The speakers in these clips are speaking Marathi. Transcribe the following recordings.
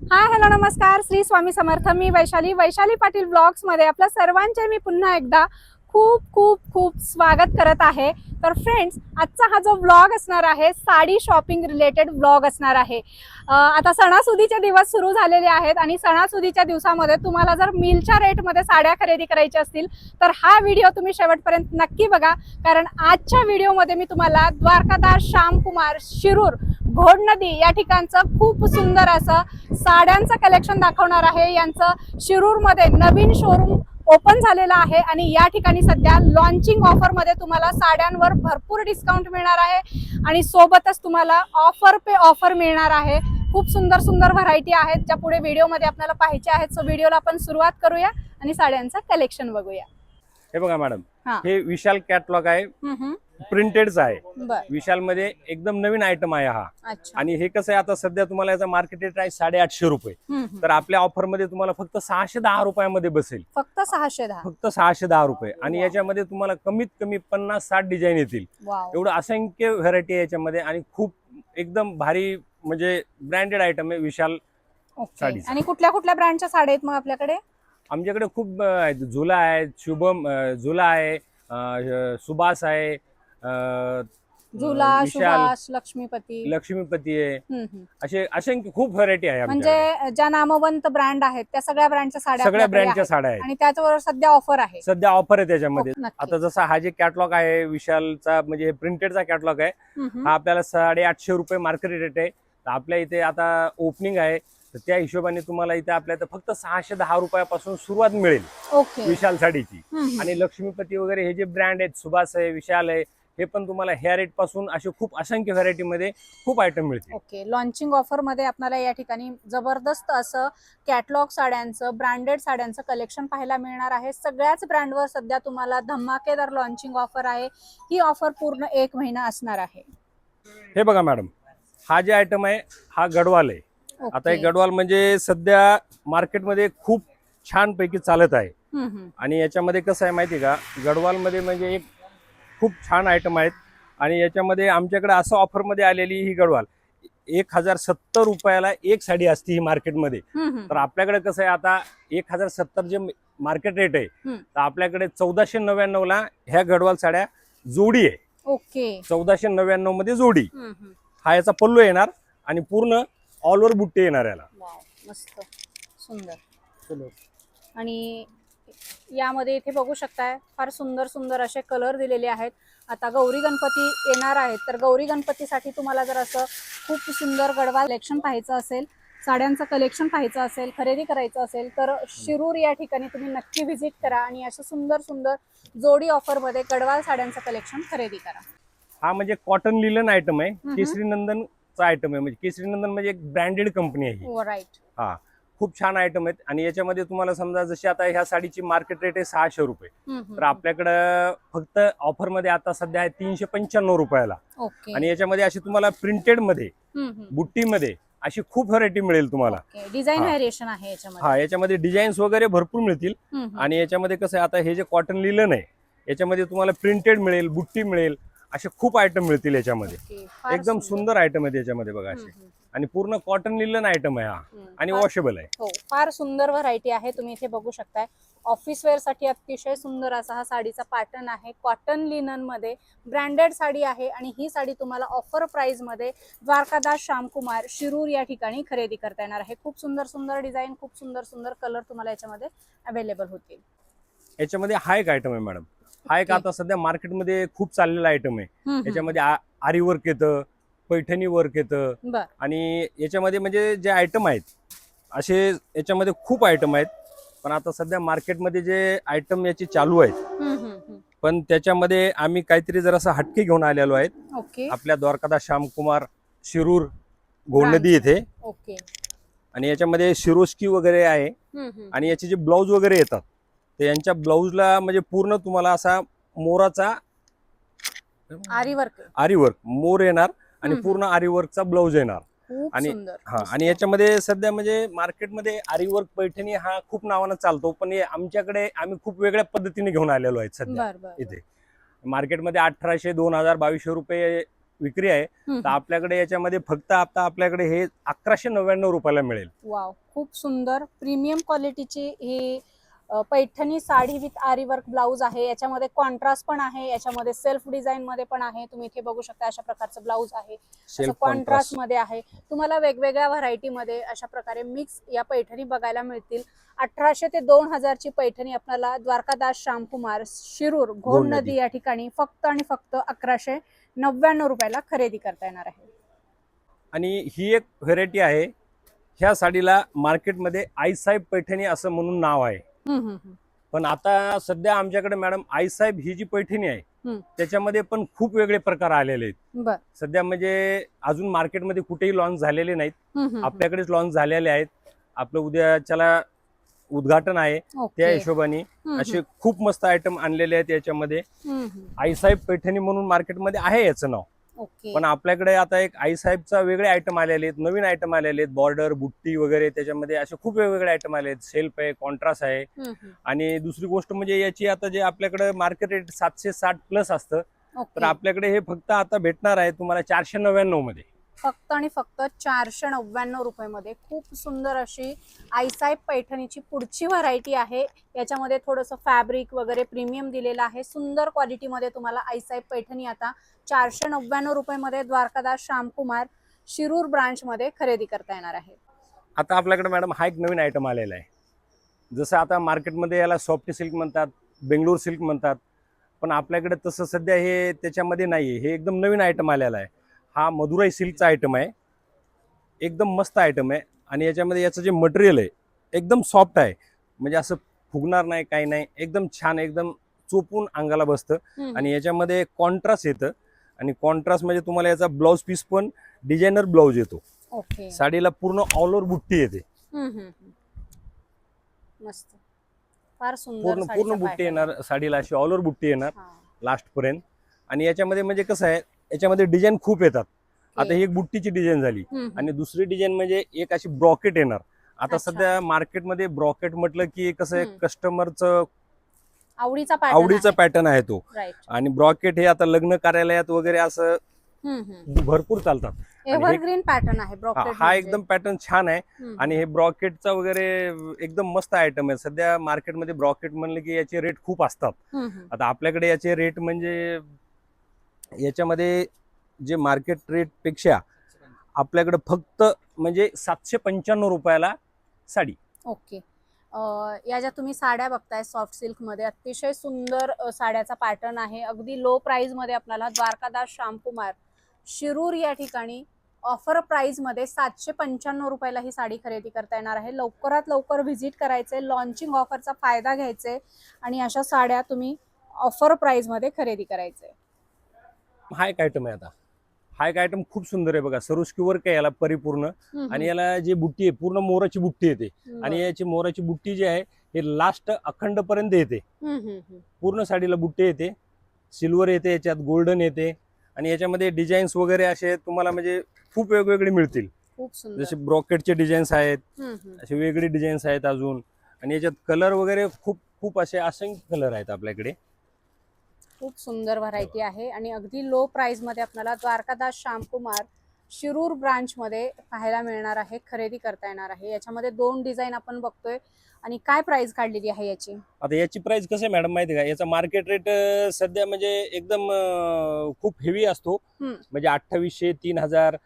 हाय हॅलो नमस्कार. श्री स्वामी समर्थ मी वैशाली. वैशाली पाटील ब्लॉग्समध्ये आपल्या सर्वांचे मी पुन्हा एकदा खूप खूप खूप स्वागत करत आहे. तर फ्रेंड्स आजचा हा जो ब्लॉग असणार आहे साडी शॉपिंग रिलेटेड ब्लॉग असणार आहे. आता सणासुदीचे दिवस सुरू झालेले आहेत आणि सणासुदीच्या दिवसामध्ये तुम्हाला जर मिलच्या रेटमध्ये साड्या खरेदी करायच्या असतील तर हा व्हिडिओ तुम्ही शेवटपर्यंत नक्की बघा. कारण आजच्या व्हिडिओमध्ये मी तुम्हाला द्वारकादास श्यामकुमार शिरूर घोड नदी या ठिकाणचं खूप सुंदर असं साड्यांचं कलेक्शन दाखवणार आहे. यांचं शिरूरमध्ये नवीन शोरूम ओपन झालेलं आहे आणि या ठिकाणी सध्या लॉन्चिंग ऑफरमध्ये तुम्हाला साड्यांवर भरपूर डिस्काउंट मिळणार आहे आणि सोबतच तुम्हाला ऑफर पे ऑफर मिळणार आहे. खूप सुंदर सुंदर व्हरायटी आहेत. ज्या पुढे व्हिडिओमध्ये आपल्याला पाहायच्या आहेत सो व्हिडिओला आपण सुरुवात करूया आणि साड्यांचं कलेक्शन बघूया. हे बघा मॅडम हा. हे विशाल कॅटलॉग आहे. प्रिंटेडचा आहे. विशाल मध्ये एकदम नवीन आयटम आहे हा. अच्छा. आणि हे कसं आहे आता सध्या तुम्हाला याचा मार्केट रेट आहे साडेआठशे रुपये. तर आपल्या ऑफरमध्ये तुम्हाला फक्त सहाशे दहा रुपयामध्ये बसेल. फक्त सहाशे दहा. फक्त सहाशे दहा रुपये. आणि. याच्यामध्ये तुम्हाला कमीत कमी पन्नास साठ डिझाईन येतील. एवढं असंख्य व्हरायटी आहे याच्यामध्ये आणि खूप एकदम भारी म्हणजे ब्रँडेड आयटम आहे विशाल साडीचं. आणि कुठल्या कुठल्या ब्रँडच्या साड्या आहेत मग आपल्याकडे? आमच्याकडे खूप झुला आहे शुभम झुला आहे सुभाष आहे झुला विशाल सुभाष लक्ष्मीपती लक्ष्मीपती आहे हम्म, हम्म. असे खूप व्हरायटी आहे आमच्याकडे. म्हणजे ज्या नामवंत ब्रँड आहेत त्या सगळ्या ब्रँडच्या साड्या सगळ्या आपल्याकडे ब्रँडच्या आहेत. साड्या आहेत आणि त्याच्यावर सध्या ऑफर आहे सध्या ऑफर आहे त्याच्यामध्ये नक्की. आता जसा हा जे कॅटलॉग आहे विशालचा म्हणजे प्रिंटेडचा कॅटलॉग आहे हम्म, हम्म. हा आपल्याला साडेआठशे रुपये मार्केट रेट आहे तर आपल्या इथे आता ओपनिंग आहे तर त्या हिशोबाने तुम्हाला इथे आपल्या इथं फक्त सहाशे दहा रुपयापासून सुरुवात मिळेल ओके विशाल साडीची हम्म, हम्म. आणि लक्ष्मीपती वगैरे हे जे ब्रँड आहेत सुभाष आहे विशाल आहे हे पण तुम्हाला ह्या रेटपासून असे खूप असंख्य व्हरायटी मध्ये खूप आयटम मिळतील. ओके लॉन्चिंग ऑफरमध्ये आपल्याला या ठिकाणी जबरदस्त असं कॅटलॉग साड्यांचं ब्रँडेड साड्यांचं कलेक्शन पाहायला मिळणार आहे. सगळ्याच ब्रँडवर सध्या तुम्हाला धमाकेदार लॉन्चिंग ऑफर आहे. ही ऑफर पूर्ण एक महिना असणार आहे. हे बघा मॅडम हा जे आयटम आहे हा गडवाल आहे. आता हे. गडवाल म्हणजे सध्या मार्केटमध्ये खूप छान पैकी चालत आहे. हम्म, हम्म. आणि याच्यामध्ये कसं आहे माहिती आहे का? गडवालमध्ये म्हणजे एक खूप छान आयटम आहेत. आणि याच्यामध्ये आमच्याकडे असं ऑफरमध्ये आलेली ही गडवाल. एक हजार सत्तर रुपयाला एक साडी असते ही मार्केटमध्ये. तर आपल्याकडे कसं आहे आता एक हजार सत्तर जे मार्केट रेट आहे. तर आपल्याकडे चौदाशे नव्याण्णवला ह्या गडवाल साड्या जोडी आहे. ओके. चौदाशे नव्याण्णवमध्ये जोडी. हा याचा पल्लू येणार आणि पूर्ण ऑल ओव्हर बुट्टे येणार याला. मस्त. सुंदर. आणि यामध्ये इथे बघू शकताय फार सुंदर सुंदर असे कलर दिलेले आहेत. आता गौरी गणपती येणार आहेत. तर गौरी गणपतीसाठी तुम्हाला जर असं खूप सुंदर गडवाल कलेक्शन पाहायचं असेल साड्यांचं कलेक्शन पाहायचं असेल खरेदी करायचं असेल तर शिरूर या ठिकाणी तुम्ही नक्की व्हिजिट करा आणि असं सुंदर सुंदर जोडी ऑफरमध्ये गडवाल साड्यांचं कलेक्शन खरेदी करा. हा म्हणजे कॉटन लिलन आयटम आहे. केसरी नंदनचा आयटम आहे. म्हणजे केसरी नंदन म्हणजे एक ब्रँडेड कंपनी आहे ही. हो राईट हा. खूप छान आयटम आहेत. आणि याच्यामध्ये तुम्हाला समजा जशी आता ह्या साडीची मार्केट रेट आहे सहाशे रुपये. तर आपल्याकडं फक्त ऑफरमध्ये आता सध्या आहे तीनशे पंच्याण्णव रुपयाला. आणि याच्यामध्ये अशी तुम्हाला प्रिंटेडमध्ये. बुट्टीमध्ये अशी खूप व्हरायटी मिळेल तुम्हाला. डिझाईन हा. व्हेरिएशन आहे याच्यामध्ये. हा याच्यामध्ये डिझाईन्स वगैरे भरपूर मिळतील. आणि याच्यामध्ये कसं आहे आता हे जे कॉटन लिलन आहे याच्यामध्ये तुम्हाला प्रिंटेड मिळेल बुट्टी मिळेल असे खूप आयटम मिळतील याच्यामध्ये. एकदम सुंदर. आयटम आहे याच्यामध्ये बघा असे. आणि पूर्ण कॉटन लिलन आयटम आहे हा. आणि वॉशेबल आहे. हो फार सुंदर व्हरायटी आहे. तुम्ही इथे बघू शकताय. ऑफिस वेअरसाठी अतिशय सुंदर असा हा साडीचा पॅटर्न आहे. कॉटन लिननमध्ये ब्रँडेड साडी आहे आणि ही साडी तुम्हाला ऑफर प्राइसमध्ये द्वारकादास श्यामकुमार शिरूर या ठिकाणी खरेदी करता येणार आहे. खूप सुंदर सुंदर डिझाईन खूप सुंदर सुंदर कलर तुम्हाला याच्यामध्ये अवेलेबल होतील. याच्यामध्ये हा एक आयटम आहे मॅडम हा एक. आता सध्या मार्केटमध्ये खूप चाललेला आयटम आहे. याच्यामध्ये आरी वर्क येतं पैठणी वर्क येतं. बर. आणि याच्यामध्ये म्हणजे जे आयटम आहेत असे याच्यामध्ये खूप आयटम आहेत. पण आता सध्या मार्केटमध्ये जे आयटम याचे चालू आहेत. पण त्याच्यामध्ये आम्ही काहीतरी जरासं हटके घेऊन आलेलो आहेत. ओके. आपल्या द्वारकादास श्यामकुमार शिरूर घोडनदी येथे ओके. आणि याच्यामध्ये शिरोस्की वगैरे आहे. हम्म, हम्म. आणि याचे जे ब्लाऊज वगैरे येतात तर यांच्या ब्लाऊजला म्हणजे पूर्ण तुम्हाला असा मोराचा आरी वर्क आरी वर्क मोर येणार. आणि. पूर्ण आरी वर्कचा ब्लाऊज येणार आणि- हा. आणि याच्यामध्ये सध्या म्हणजे मार्केटमध्ये आरी वर्क पैठणी हा खूप नावानं चालतो पण आमच्याकडे आम्ही खूप वेगळ्या पद्धतीने घेऊन आलेलो आहेत सध्या इथे मार्केटमध्ये अठराशे दोन हजार बावीसशे रुपये विक्री आहे. तर आपल्याकडे याच्यामध्ये फक्त आता आपल्याकडे हे अकराशे नव्याण्णव रुपयाला मिळेल वाव खूप सुंदर प्रीमियम क्वालिटीची ही Paithani sari with aari work blouse आहे. याच्यामध्ये कॉन्ट्रास्ट पण आहे. याच्यामध्ये सेल्फ डिझाईन मध्ये पण आहे. तुम्ही इथे बघू शकता अशा प्रकारचं ब्लाऊज आहे. कॉन्ट्रास्टमध्ये आहे. तुम्हाला वेगवेगळ्या व्हरायटी मध्ये अशा प्रकारे मिक्स या पैठणी बघायला मिळतील. अठराशे ते दोन हजारची पैठणी आपल्याला द्वारकादास श्यामकुमार शिरूर घोड नदी. या ठिकाणी फक्त आणि फक्त अकराशे नव्याण्णव रुपयाला खरेदी करता येणार आहे. आणि ही एक व्हेरायटी आहे. ह्या साडीला मार्केटमध्ये आईसाहेब पैठणी असं म्हणून नाव आहे. पण आता सध्या आमच्याकडे मॅडम आईसाहेब ही जी पैठणी आहे. त्याच्यामध्ये पण खूप वेगळे प्रकार आलेले आहेत. सध्या म्हणजे अजून मार्केटमध्ये कुठेही लॉन्च झालेले नाहीत. आपल्याकडेच लॉन्च झालेले आहेत. आपलं उद्याच्याला उद्घाटन आहे. त्या हिशोबाने. असे खूप मस्त आयटम आणलेले आहेत याच्यामध्ये. आईसाहेब पैठणी म्हणून मार्केटमध्ये आहे याचं नाव. पण आपल्याकडे आता एक आईसाहेबचा वेगळे आयटम आलेले आहेत नवीन आयटम आलेले आहेत बॉर्डर बुट्टी वगैरे त्याच्यामध्ये असे खूप वेगवेगळे आयटम आले आहेत. सेल्फ आहे कॉन्ट्रास्ट आहे. आणि दुसरी गोष्ट म्हणजे याची आता जे आपल्याकडे मार्केट रेट सातशे साठ प्लस असतं तर आपल्याकडे हे फक्त आता भेटणार आहे तुम्हाला चारशे नव्याण्णवमध्ये फक्त आणि फक्त चारशे नव्याण्णव रुपयेमध्ये. खूप सुंदर अशी आईसाहेब पैठणीची पुढची व्हरायटी आहे. याच्यामध्ये थोडंसं फॅब्रिक वगैरे प्रीमियम दिलेलं आहे. सुंदर क्वालिटीमध्ये तुम्हाला आईसाहेब पैठणी आता चारशे नव्याण्णव रुपयेमध्ये द्वारकादास श्यामकुमार शिरूर ब्रांचमध्ये खरेदी करता येणार आहे. आता आपल्याकडे मॅडम हा एक नवीन आयटम आलेला आहे. जसं आता मार्केटमध्ये याला सॉफ्ट सिल्क म्हणतात बेंगलोर सिल्क म्हणतात पण आपल्याकडे तसं सध्या हे त्याच्यामध्ये नाही आहे हे एकदम नवीन आयटम आलेला आहे. हा मधुराई सिल्कचा आयटम आहे. एकदम मस्त आयटम आहे. आणि याच्यामध्ये याचं जे मटेरियल आहे एकदम सॉफ्ट आहे. म्हणजे असं फुगणार नाही काही नाही. एकदम छान एकदम चोपून अंगाला बसतं. आणि याच्यामध्ये कॉन्ट्रास्ट येतं. आणि कॉन्ट्रास्ट म्हणजे तुम्हाला याचा ब्लाऊज पीस पण डिझायनर ब्लाऊज येतो. ओके साडीला पूर्ण ऑल ओव्हर बुट्टी येते. पूर्ण पूर्ण बुट्टी येणार साडीला अशी ऑल ओव्हर बुट्टी येणार. लास्ट पर्यंत. आणि याच्यामध्ये म्हणजे कसं आहे याच्यामध्ये डिझाईन खूप येतात आता. ही एक बुट्टीची डिझाईन झाली आणि दुसरी डिझाईन म्हणजे एक अशी ब्रॉकेट येणार आता. सध्या मार्केटमध्ये ब्रॉकेट म्हटलं की कसं आहे. कस्टमरचं आवडीचा आवडीचा. पॅटर्न आहे तो. आणि ब्रॉकेट हे आता लग्न कार्यालयात वगैरे असं. भरपूर चालतात एव्हरग्रीन पॅटर्न आहे ब्रॉकेट हा म्हणजे. एकदम पॅटर्न छान आहे. आणि हे ब्रॉकेटचा वगैरे एकदम मस्त आयटम आहे सध्या मार्केटमध्ये ब्रॉकेट म्हणलं की याचे रेट खूप असतात. आता आपल्याकडे याचे रेट म्हणजे याच्यामध्ये जे मार्केट रेटपेक्षा आपल्याकडं आपल्याकडे फक्त म्हणजे सातशे पंच्याण्णव रुपयाला साडी. ओके. या ज्या तुम्ही साड्या बघताय सॉफ्ट सिल्कमध्ये अतिशय सुंदर साड्याचा पॅटर्न आहे. अगदी लो प्राईजमध्ये आपल्याला द्वारकादास श्यामकुमार शिरूर या ठिकाणी ऑफर प्राईजमध्ये सातशे पंच्याण्णव रुपयाला ही साडी खरेदी करता येणार आहे. लवकरात लवकर व्हिजिट करायचे लॉन्चिंग ऑफरचा फायदा घ्यायचे आणि अशा साड्या तुम्ही ऑफर प्राईजमध्ये खरेदी करायचे. हा एक आयटम आहे आता. हा एक आयटम खूप सुंदर आहे बघा. सरोस्की वर्क आहे याला परिपूर्ण. आणि याला जी बुट्टी आहे पूर्ण मोराची बुट्टी येते. आणि याची मोराची बुट्टी जी आहे हे लास्ट अखंड पर्यंत येते. पूर्ण साडीला बुट्टी येते. सिल्वर येते याच्यात गोल्डन येते. आणि याच्यामध्ये डिझाईन्स वगैरे असे तुम्हाला म्हणजे खूप वेगवेगळे मिळतील. जसे ब्रॉकेटचे डिझाईन्स आहेत. असे वेगळे डिझाईन्स आहेत अजून. आणि याच्यात कलर वगैरे खूप खूप असे असंख्य कलर आहेत आपल्याकडे. खूप सुंदर व्हरायटी आहे आणि अगदी लो प्राइसमध्ये आपल्याला द्वारकादास श्यामकुमार शिरूर ब्रांच मध्ये पाहायला मिळणार आहे खरेदी करता येणार आहे. याच्यामध्ये दोन डिझाईन आपण बघतोय आणि काय प्राइस काढलेली आहे याची? आता याची प्राइस कसं आहे मॅडम माहिती आहे का? याचा मार्केट रेट सध्या म्हणजे एकदम खूप हेवी असतो. म्हणजे अठ्ठावीसशे तीन हजार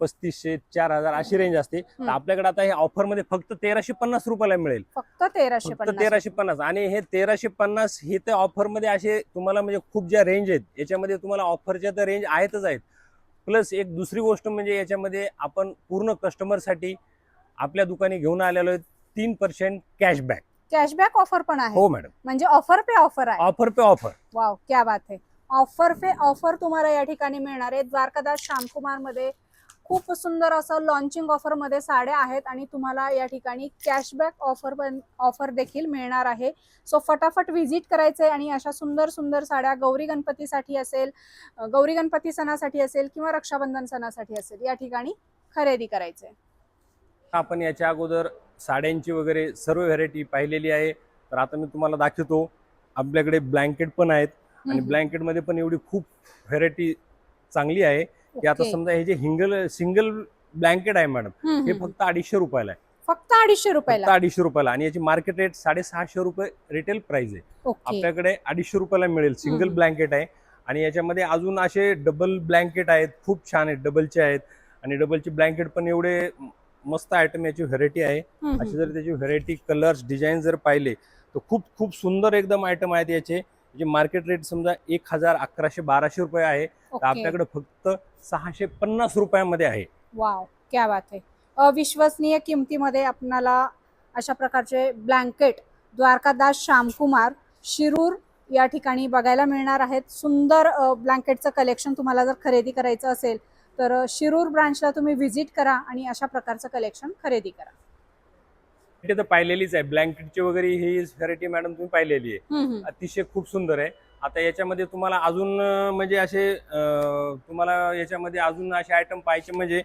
पस्तीसशे चार हजार अशी रेंज असते. तर. आपल्याकडे आता हे ऑफरमध्ये फक्त तेराशे पन्नास रुपयाला मिळेल. फक्त तेराशे फक्त तेराशे पन्नास. आणि हे तेराशे पन्नास हे तर ऑफरमध्ये असे तुम्हाला म्हणजे खूप ज्या रेंज आहेत याच्यामध्ये तुम्हाला ऑफरच्या तर रेंज आहेतच आहेत. प्लस एक दुसरी गोष्ट म्हणजे याच्यामध्ये आपण पूर्ण कस्टमरसाठी आपल्या दुकानी घेऊन आलेलो आहे तीन पर्सेंट कॅशबॅक कॅशबॅक ऑफर पण आहे. हो मॅडम म्हणजे ऑफर पे ऑफर आहे. ऑफर पे ऑफर वाव क्या बात आहे. ऑफर फे ऑफर तुम्हाला या ठिकाणी मिळणार आहे. द्वारकादास श्यामकुमारमध्ये खूप सुंदर असं लॉन्चिंग ऑफरमध्ये साड्या आहेत आणि तुम्हाला या ठिकाणी कॅशबॅक ऑफर पण ऑफर देखील मिळणार आहे. सो फटाफट व्हिजिट करायचंय आणि अशा सुंदर सुंदर साड्या गौरी गणपतीसाठी असेल गौरी गणपती सणासाठी असेल किंवा रक्षाबंधन सणासाठी असेल या ठिकाणी खरेदी करायचंय. आपण याच्या अगोदर साड्यांची वगैरे सर्व व्हरायटी पाहिलेली आहे. तर आता मी तुम्हाला दाखवतो. आपल्याकडे ब्लँकेट पण आहेत. आणि हम्म. ब्लँकेटमध्ये पण एवढी खूप व्हेरायटी चांगली आहे की आता. समजा हे जे हिंगल सिंगल ब्लँकेट आहे मॅडम हे. फक्त अडीचशे रुपयाला आहे. फक्त अडीचशे फक्त रुपयाला अडीचशे रुपयाला. आणि याची मार्केट रेट साडेसहाशे रुपये रिटेल प्राइस आहे. आपल्याकडे अडीचशे रुपयाला मिळेल सिंगल. ब्लँकेट आहे. आणि याच्यामध्ये अजून असे डबल ब्लँकेट आहेत खूप छान आहेत डबलचे आहेत. आणि डबलचे ब्लँकेट पण एवढे मस्त आयटम याची व्हरायटी आहे. अशी जर त्याची व्हरायटी कलर्स डिझाईन जर पाहिले तर खूप खूप सुंदर एकदम आयटम आहेत याचे. याची मार्केट रेट समजा एक हजार अकराशे बाराशे रुपये आहे तर. आपल्याकडे फक्त सहाशे पन्नास रुपयामध्ये आहे. वाव क्या बात आहे अविश्वसनीय किमतीमध्ये आपणाला अशा प्रकारचे ब्लँकेट द्वारकादास श्यामकुमार शिरूर या ठिकाणी बघायला मिळणार आहेत. सुंदर ब्लँकेटचं कलेक्शन तुम्हाला जर खरेदी करायचं असेल तर शिरूर ब्रांचला तुम्ही व्हिजिट करा आणि अशा प्रकारचं कलेक्शन खरेदी करा. ते तर पाहिलेलीच आहे. ब्लँकेटची वगैरे ही व्हरायटी मॅडम तुम्ही पाहिलेली आहे. अतिशय खूप सुंदर आहे. आता याच्यामध्ये तुम्हाला अजून म्हणजे असे तुम्हाला याच्यामध्ये अजून असे आयटम पाहिजे म्हणजे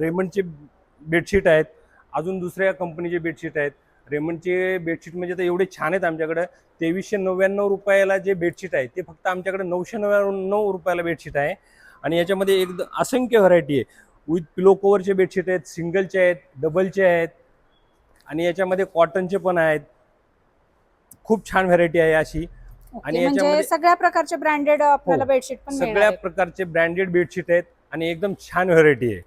रेमंडचे बेडशीट आहेत. अजून दुसऱ्या कंपनीचे बेडशीट आहेत. रेमंडचे बेडशीट म्हणजे तर एवढे छान आहेत आमच्याकडं. तेवीसशे नव्याण्णव रुपयाला जे बेडशीट आहे ते फक्त आमच्याकडे नऊशे नव्याण्णव रुपयाला बेडशीट आहे. आणि याच्यामध्ये एक असंख्य व्हरायटी आहे. विथ पिलो कवरचे बेडशीट आहेत सिंगलचे आहेत डबलचे आहेत. आणि याच्यामध्ये कॉटनचे पण आहेत. खूप छान व्हरायटी आहे अशी. आणि म्हणजे याच्यामध्ये- सगळ्या प्रकारचे ब्रँडेड आपल्याला हो. बेडशीट पण मिळणार सगळ्या. प्रकारचे ब्रँडेड बेडशीट आहेत आणि एकदम छान व्हरायटी आहे.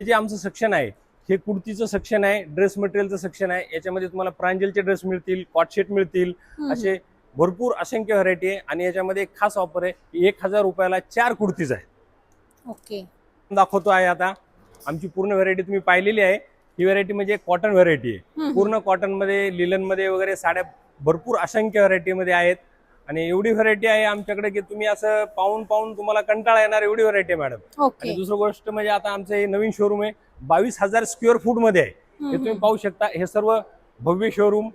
हे जे आमचं सेक्शन आहे हे कुर्तीचं सेक्शन आहे ड्रेस मटेरियलचं सेक्शन आहे. याच्यामध्ये तुम्हाला प्रांजलचे ड्रेस मिळतील कॉटशेट मिळतील. असे भरपूर असंख्य व्हरायटी आहे आणि याच्यामध्ये एक खास ऑफर आहे की एक हजार रुपयाला चार कुर्तीज आहेत. ओके. दाखवतो आहे आता. आमची पूर्ण व्हरायटी तुम्ही पाहिलेली आहे. ही व्हरायटी म्हणजे कॉटन व्हरायटी आहे. पूर्ण कॉटनमध्ये लिलनमध्ये वगैरे साड्या भरपूर असंख्य व्हरायटीमध्ये आहेत. आणि एवढी व्हरायटी आहे आमच्याकडे की तुम्ही असं पाहून पाहून तुम्हाला कंटाळा येणार एवढी व्हरायटी आहे मॅडम आणि दुसरं गोष्ट म्हणजे आता आमचं हे नवीन शोरूम आहे. बावीस हजार स्क्वेअर फूटमध्ये आहे. हे तुम्ही. पाहू शकता. हे सर्व भव्य शोरूम